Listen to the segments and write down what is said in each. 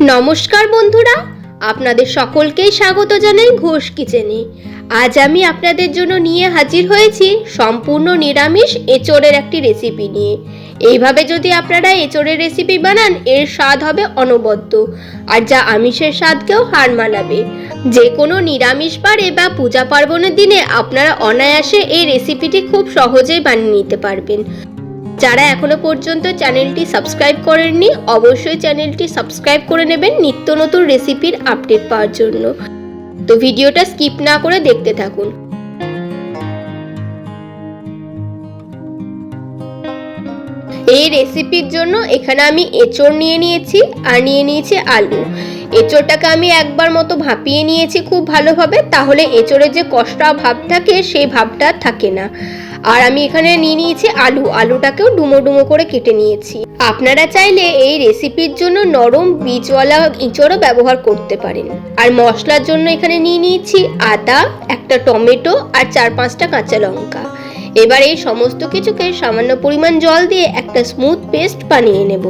নমস্কার বন্ধুরা, আপনাদের সকলকেই স্বাগত জানাই ঘোষ কিচেনে। আজ আমি আপনাদের জন্য নিয়ে হাজির হয়েছি সম্পূর্ণ নিরামিষ এঁচড়ের একটি রেসিপি নিয়ে। এইভাবে যদি আপনারা এঁচড়ের রেসিপি বানান, এর স্বাদ হবে অনবদ্য। আর যা আমিষের স্বাদকেও হার মানাবে। যে কোনো নিরামিষ বারে বা পূজা পার্বণের দিনে আপনারা অনায়াসে এই রেসিপিটি খুব সহজেই বানিয়ে নিতে পারবেন। যারা এখনও পর্যন্ত চ্যানেলটি সাবস্ক্রাইব করেননি, অবশ্যই চ্যানেলটি সাবস্ক্রাইব করে নেবেন নিত্য নতুন রেসিপির আপডেট পাওয়ার জন্য। তো ভিডিওটা স্কিপ না করে দেখতে থাকুন। এই রেসিপির জন্য এখানে আমি এঁচড় নিয়ে নিয়েছি, আর নিয়ে নিয়েছি আলু। এঁচড়টাকে আমি একবার মতো ভাপিয়ে নিয়েছি খুব ভালোভাবে, তাহলে এঁচড়ের যে কষ্টা ভাব থাকে, সেই ভাবটা থাকে না। আর আমি এখানে নিয়ে নিয়েছি আলু। আলুটাকেও ডুমো ডুমো করে কেটে নিয়েছি। আপনারা চাইলে এই রেসিপির জন্য নরম বীজওয়ালা ইঁচড়ও ব্যবহার করতে পারেন। আর মশলার জন্য এখানে নিয়ে নিয়েছি আদা, একটা টমেটো আর চার পাঁচটা কাঁচা লঙ্কা। এবার এই সমস্ত কিছুকে সামান্য পরিমাণ জল দিয়ে একটা স্মুথ পেস্ট বানিয়ে নেব।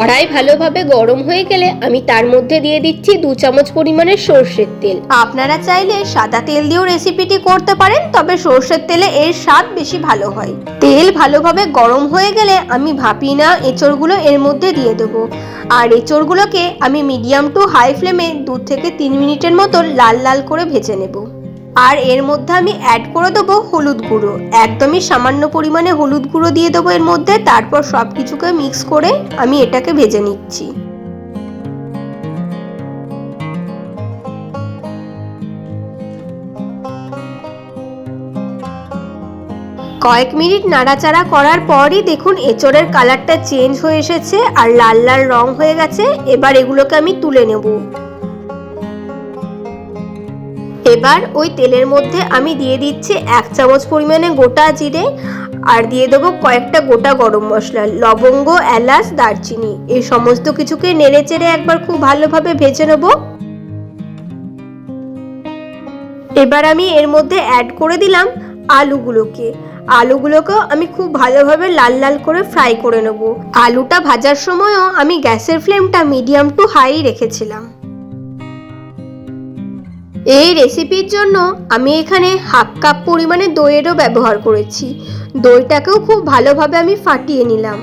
কড়াই ভালোভাবে গরম হয়ে গেলে আমি তার মধ্যে দিয়ে দিচ্ছি দু চামচ পরিমাণের সর্ষের তেল। আপনারা চাইলে সাদা তেল দিয়েও রেসিপিটি করতে পারেন, তবে সর্ষের তেলে এর স্বাদ বেশি ভালো হয়। তেল ভালোভাবে গরম হয়ে গেলে আমি ভাপিয়ে না এঁচড়গুলো এর মধ্যে দিয়ে দেবো। আর এঁচড়গুলোকে আমি মিডিয়াম টু হাই ফ্লেমে দু থেকে তিন মিনিটের মতো লাল লাল করে ভেজে নেব। আর এর মধ্যে আমি অ্যাড করে দেবো হলুদ গুঁড়ো। একদমই সামান্য পরিমাণে হলুদ গুঁড়ো দিয়ে দেবো এর মধ্যে, তারপর সব কিছুকে মিক্স করে আমি এটাকে ভেজে নিচ্ছি। কয়েক মিনিট নাড়াচাড়া করার পরই দেখুন এঁচড়ের কালারটা চেঞ্জ হয়ে এসেছে আর লাল লাল রং হয়ে গেছে। এবার এগুলোকে আমি তুলে নেব। এবার ওই তেলের মধ্যে আমি দিয়ে দিচ্ছি এক চামচ পরিমাণে গোটা জিরে আর দিয়ে দেবো কয়েকটা গোটা গরম মশলা, লবঙ্গ, এলাচ, দারচিনি। এই সমস্ত কিছুকে নেড়ে চেড়ে একবার খুব ভালোভাবে ভেজে নেব। এবার আমি এর মধ্যে অ্যাড করে দিলাম আলুগুলোকে। আলুগুলোকেও আমি খুব ভালোভাবে লাল লাল করে ফ্রাই করে নেব। আলুটা ভাজার সময়ও আমি গ্যাসের ফ্লেমটা মিডিয়াম টু হাই রেখেছিলাম। এই রেসিপির জন্য আমি এখানে হাফ কাপ পরিমাণে দইয়েরও ব্যবহার করেছি। দইটাকেও খুব ভালোভাবে আমি ফাটিয়ে নিলাম।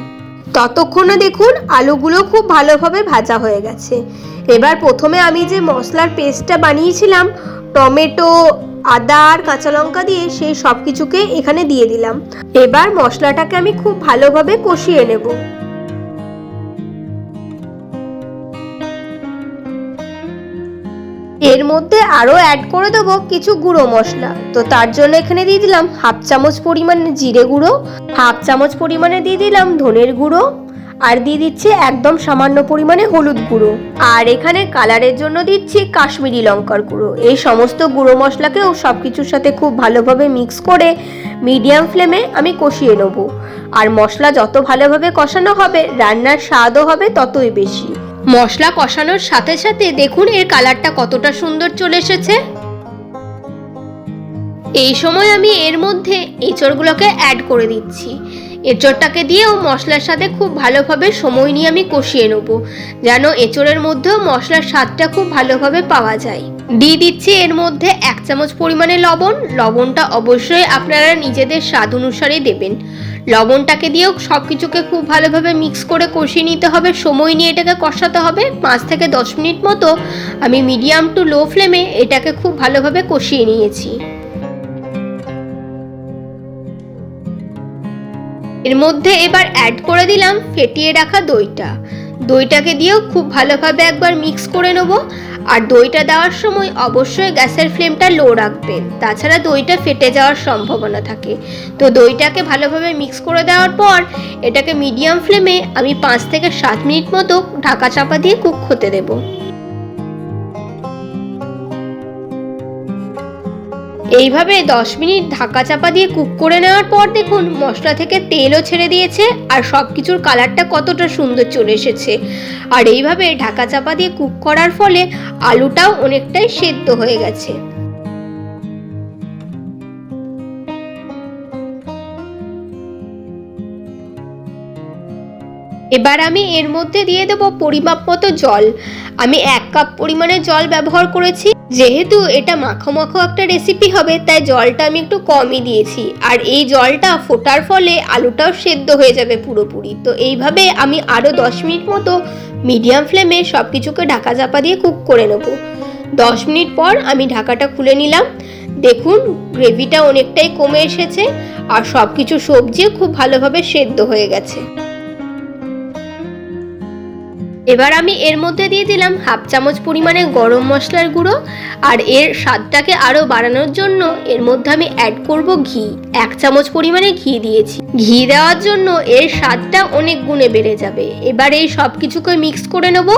ততক্ষণে দেখুন, আলুগুলো খুব ভালোভাবে ভাজা হয়ে গেছে। এবার প্রথমে আমি যে মশলার পেস্টটা বানিয়েছিলাম, টমেটো, আদা আর কাঁচা লঙ্কা দিয়ে সেই সব কিছুকে এখানে দিয়ে দিলাম। এবার মশলাটাকে আমি খুব ভালোভাবে কষিয়ে নেব। এর মধ্যে আরও অ্যাড করে দেবো কিছু গুঁড়ো মশলা। তো তার জন্য এখানে দিয়ে দিলাম হাফ চামচ পরিমাণে জিরে গুঁড়ো, হাফ চামচ পরিমাণে দিয়ে দিলাম ধনের গুঁড়ো, আর দিয়ে দিচ্ছি একদম সামান্য পরিমাণে হলুদ গুঁড়ো। আর এখানে কালারের জন্য দিচ্ছি কাশ্মীরি লঙ্কার গুঁড়ো। এই সমস্ত গুঁড়ো মশলাকেও সব কিছুর সাথে খুব ভালোভাবে মিক্স করে মিডিয়াম ফ্লেমে আমি কষিয়ে নেব। আর মশলা যত ভালোভাবে কষানো হবে, রান্নার স্বাদও হবে ততই বেশি। মশলা কষানোর সাথে সাথে দেখুন এর কালারটা কতটা সুন্দর চলে এসেছে। এই সময় আমি এর মধ্যে এঁচড়গুলোকে অ্যাড করে দিচ্ছি। এঁচড়টাকে দিয়েও মশলার সাথে খুব ভালোভাবে সময় নিয়ে আমি কষিয়ে নেব, যেন এঁচড়ের মধ্যেও মশলার স্বাদটা খুব ভালোভাবে পাওয়া যায়। দিয়ে দিচ্ছি এর মধ্যে এক চামচ পরিমাণে লবণ। লবণটা অবশ্যই আপনারা নিজেদের স্বাদ অনুসারে দেবেন। লবণটাকে দিয়েও সব কিছুকে খুব ভালোভাবে মিক্স করে কষিয়ে নিতে হবে। সময় নিয়ে এটাকে কষাতে হবে। পাঁচ থেকে দশ মিনিট মতো আমি মিডিয়াম টু লো ফ্লেমে এটাকে খুব ভালোভাবে কষিয়ে নিয়েছি। এর মধ্যে এবার অ্যাড করে দিলাম, ফেটিয়ে রাখা দইটা। দইটাকে দিয়েও খুব ভালোভাবে একবার মিক্স করে নেব। আর দইটা দেওয়ার সময় অবশ্যই গ্যাসের ফ্লেমটা লো রাখবেন। তাছাড়া দইটা ফেটে যাওয়ার সম্ভাবনা থাকে। তো দইটাকে ভালোভাবে মিক্স করে দেওয়ার পর এটাকে মিডিয়াম ফ্লেমে আমি পাঁচ থেকে সাত মিনিট মতো ঢাকা চাপা দিয়ে কুক হতে দেবো। এইভাবে দশ মিনিট ঢাকা চাপা দিয়ে কুক করে নেওয়ার পর দেখুন, মশলা থেকে তেলও ছেড়ে দিয়েছে আর সব কিছুর কালারটা কতটা সুন্দর চলে এসেছে। আর এইভাবে ঢাকা চাপা দিয়ে কুক করার ফলে আলুটাও অনেকটাই সেদ্ধ হয়ে গেছে। এবার আমি এর মধ্যে দিয়ে দেব পরিমাপ মতো জল। আমি এক কাপ পরিমাণে জল ব্যবহার করেছি। যেহেতু এটা মাখো মাখো একটা রেসিপি হবে, তাই জলটা আমি একটু কমই দিয়েছি। আর এই জলটা ফোটার ফলে আলুটাও সেদ্ধ হয়ে যাবে পুরোপুরি। তো এইভাবে আমি আরও দশ মিনিট মতো মিডিয়াম ফ্লেমে সব কিছুকে ঢাকা চাপা দিয়ে কুক করে নেব। দশ মিনিট পর আমি ঢাকাটা খুলে নিলাম। দেখুন গ্রেভিটা অনেকটাই কমে এসেছে, আর সব কিছু সবজিও খুব ভালোভাবে সেদ্ধ হয়ে গেছে। এবার আমি এর মধ্যে দিয়ে দিলাম হাফ চামচ পরিমাণে গরম মশলার গুঁড়ো আর এর স্বাদটাকে আরও বাড়ানোর জন্য এর মধ্যে আমি অ্যাড করব ঘি। এক চামচ পরিমাণে ঘি দিয়েছি। ঘি দেওয়ার জন্য এর স্বাদটা অনেক গুণে বেড়ে যাবে। এবার এই সব কিছুকে মিক্স করে নেব।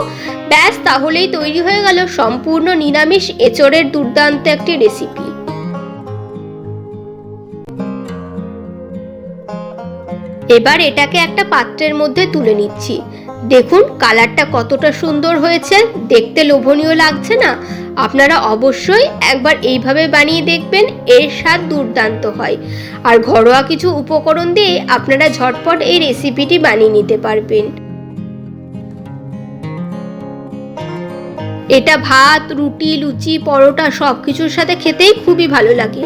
ব্যাস, তাহলেই তৈরি হয়ে গেল সম্পূর্ণ নিরামিষ এচড়ের দুর্দান্ত একটি রেসিপি এবার এটাকে একটা পাত্রের মধ্যে তুলে নিচ্ছি। দেখুন, কালারটা কতটা সুন্দর হয়েছে। দেখতে লোভনীয় লাগছে না? আপনারা অবশ্যই একবার এইভাবে বানিয়ে দেখবেন, এর স্বাদ দুর্দান্ত হয়। আর ঘরোয়া কিছু উপকরণ দিয়ে আপনারা ঝটপট এই রেসিপিটি বানিয়ে নিতে পারবেন। এটা ভাত, রুটি, লুচি, পরোটা সব কিছুর সাথে খেতেই খুবই ভালো লাগে।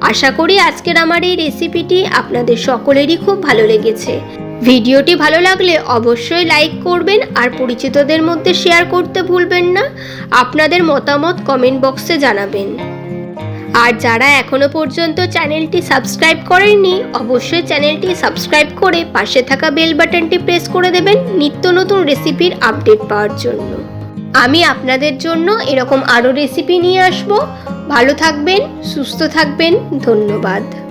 আশা করি আজকের আমার এই রেসিপিটি আপনাদের সকলেরই খুব ভালো লেগেছে। ভিডিওটি ভালো লাগলে অবশ্যই লাইক করবেন আর পরিচিতদের মধ্যে শেয়ার করতে ভুলবেন না। আপনাদের মতামত কমেন্ট বক্সে জানাবেন। আর যারা এখনও পর্যন্ত চ্যানেলটি সাবস্ক্রাইব করেননি, অবশ্যই চ্যানেলটি সাবস্ক্রাইব করে পাশে থাকা বেল বাটনটি প্রেস করে দেবেন নিত্য নতুন রেসিপির আপডেট পাওয়ার জন্য। আমি আপনাদের জন্য এরকম আরও রেসিপি নিয়ে আসব। ভালো থাকবেন, সুস্থ থাকবেন, ধন্যবাদ।